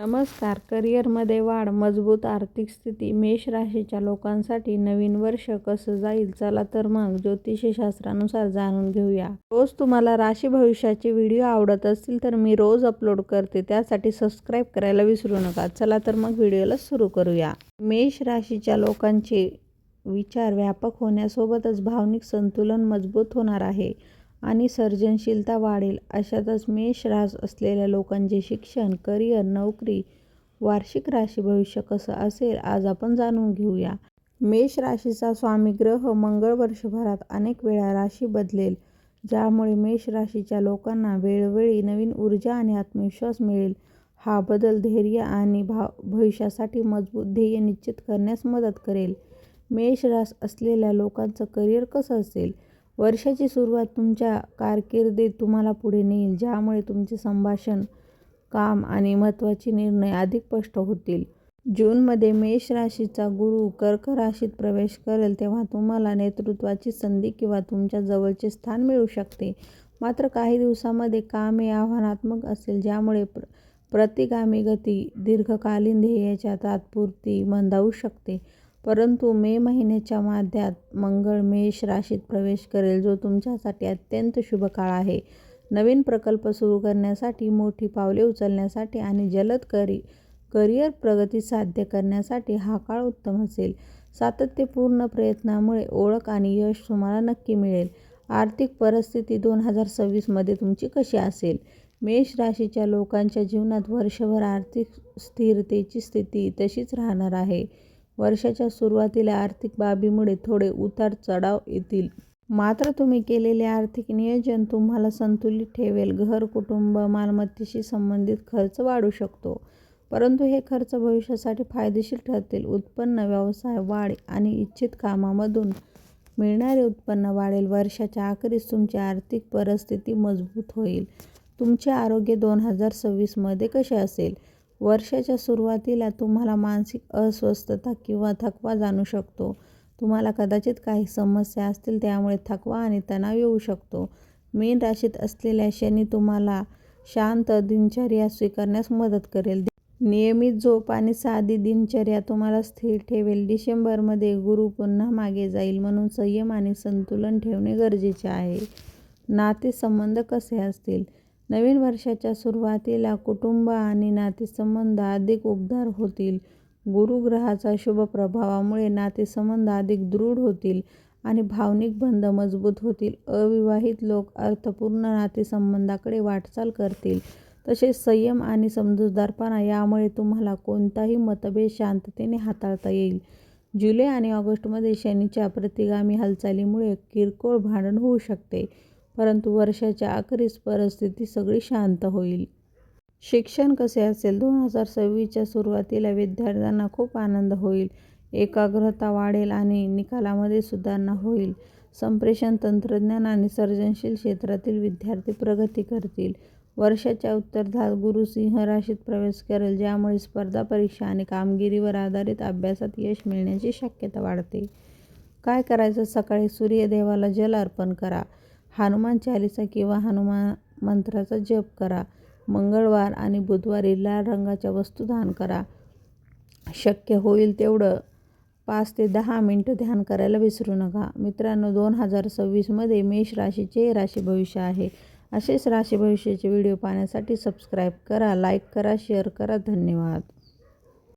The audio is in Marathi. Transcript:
नमस्कार. करिअरमध्ये वाढ मजबूत आर्थिक स्थिती मेष राशीच्या लोकांसाठी नवीन वर्ष कसं जाईल? चला तर मग ज्योतिषशास्त्रानुसार जाणून घेऊया. रोज तुम्हाला राशी भविष्याचे व्हिडिओ आवडत असतील तर मी रोज अपलोड करते. त्यासाठी सबस्क्राईब करायला विसरू नका. चला तर मग व्हिडिओला सुरू करूया. मेष राशीच्या लोकांचे विचार व्यापक होण्यासोबतच भावनिक संतुलन मजबूत होणार आहे. आणि सर्जनशीलता वाढेल अशातच मेष रास असलेल्या लोकांचे शिक्षण करिअर नोकरी वार्षिक राशी भविष्य कसं असेल आज आपण जाणून घेऊया. मेष राशीचा स्वामी ग्रह मंगळ वर्षभरात अनेक वेळा राशी बदलेल ज्यामुळे मेष राशीच्या लोकांना वेळोवेळी नवीन ऊर्जा आणि आत्मविश्वास मिळेल. हा बदल धैर्य आणि भाव भविष्यासाठी मजबूत ध्येय निश्चित करण्यास मदत करेल. मेष रास असलेल्या लोकांचं करिअर कसं असेल? वर्षाची सुरुवात तुमच्या कारकिर्दीत तुम्हाला पुढे नेईल ज्यामुळे तुमचे संभाषण काम आणि महत्त्वाचे निर्णय अधिक स्पष्ट होतील. जूनमध्ये मेष राशीचा गुरु कर्क राशीत प्रवेश करेल तेव्हा तुम्हाला नेतृत्वाची संधी किंवा तुमच्या जवळचे स्थान मिळू शकते. मात्र काही दिवसामध्ये काम हे आव्हानात्मक असेल ज्यामुळे प्र प्रतिगामी गती दीर्घकालीन ध्येयाच्या तात्पुरती मंदावू शकते. परंतु मे महिन्याच्या माध्यात मंगळ मेष राशीत प्रवेश करेल जो तुमच्यासाठी अत्यंत शुभ काळ आहे. नवीन प्रकल्प सुरू करण्यासाठी मोठी पावले उचलण्यासाठी आणि जलद करी करिअर प्रगती साध्य करण्यासाठी हा काळ उत्तम असेल. सातत्यपूर्ण प्रयत्नामुळे ओळख आणि यश तुम्हाला नक्की मिळेल. आर्थिक परिस्थिती दोन हजार सव्वीसमध्ये तुमची कशी असेल? मेष राशीच्या लोकांच्या जीवनात वर्षभर आर्थिक स्थिरतेची स्थिती तशीच राहणार आहे. वर्षाच्या सुरुवातीला आर्थिक बाबीमुळे थोडे उतार चढाव येतील. मात्र तुम्ही केलेले आर्थिक नियोजन तुम्हाला संतुलित ठेवेल. घर कुटुंब मालमत्तेशी संबंधित खर्च वाढू शकतो. परंतु हे खर्च भविष्यासाठी फायदेशीर ठरतील. उत्पन्न व्यवसाय वाढ आणि इच्छित कामामधून मिळणारे उत्पन्न वाढेल. वर्षाच्या अखेरीस तुमची आर्थिक परिस्थिती मजबूत होईल. तुमचे आरोग्य दोन हजार सव्वीसमध्ये कसे असेल? वर्षाच्या सुरुवातीला तुम्हाला मानसिक अस्वस्थता किंवा थकवा जाणू शकतो. तुम्हाला कदाचित काही समस्या असतील त्यामुळे थकवा आणि तणाव येऊ शकतो. मीन राशीत असलेल्या शनी तुम्हाला शांत दिनचर्या स्वीकारण्यास मदत करेल. नियमित झोप आणि साधी दिनचर्या तुम्हाला स्थिर ठेवेल. डिसेंबरमध्ये गुरु पुन्हा मागे जाईल म्हणून संयम आणि संतुलन ठेवणे गरजेचे आहे. नातेसंबंध कसे असतील? नवीन वर्षाच्या सुरुवातीला कुटुंब आणि नातेसंबंध अधिक उबदार होतील. गुरुग्रहाचा शुभ प्रभावामुळे नातेसंबंध अधिक दृढ होतील आणि भावनिक बंध मजबूत होतील. अविवाहित लोक अर्थपूर्ण नातेसंबंधाकडे वाटचाल करतील. तसेच संयम आणि समजूतदारपणा यामुळे तुम्हाला कोणताही मतभेद शांततेने हाताळता येईल. जुलै आणि ऑगस्टमध्ये शनीच्या प्रतिगामी हालचालीमुळे किरकोळ भांडण होऊ शकते. परंतु वर्षाच्या अखेरीस परिस्थिती सगळी शांत होईल. शिक्षण कसे असेल? दोन हजार सव्वीसच्या सुरुवातीला विद्यार्थ्यांना खूप आनंद होईल. एकाग्रता वाढेल आणि निकालामध्ये सुधारणा होईल. संप्रेषण तंत्रज्ञान आणि सर्जनशील क्षेत्रातील विद्यार्थी प्रगती करतील. वर्षाच्या उत्तरार्धात गुरु सिंह राशीत प्रवेश करेल ज्यामुळे स्पर्धा परीक्षा आणि कामगिरीवर आधारित अभ्यासात यश मिळण्याची शक्यता वाढते. काय करायचं? सकाळी सूर्यदेवाला जल अर्पण करा. हनुमान चालिसा किंवा हनुमान मंत्राचा जप करा. मंगळवार आणि बुधवारी लाल रंगाच्या वस्तू दान करा. शक्य होईल तेवढं पाच ते दहा मिनटं ध्यान करायला विसरू नका. मित्रांनो दोन हजार सव्वीसमध्ये मेष राशीचे राशी भविष्य आहे. असेच राशी भविष्याचे व्हिडिओ पाहण्यासाठी सबस्क्राईब करा लाईक करा शेअर करा. धन्यवाद.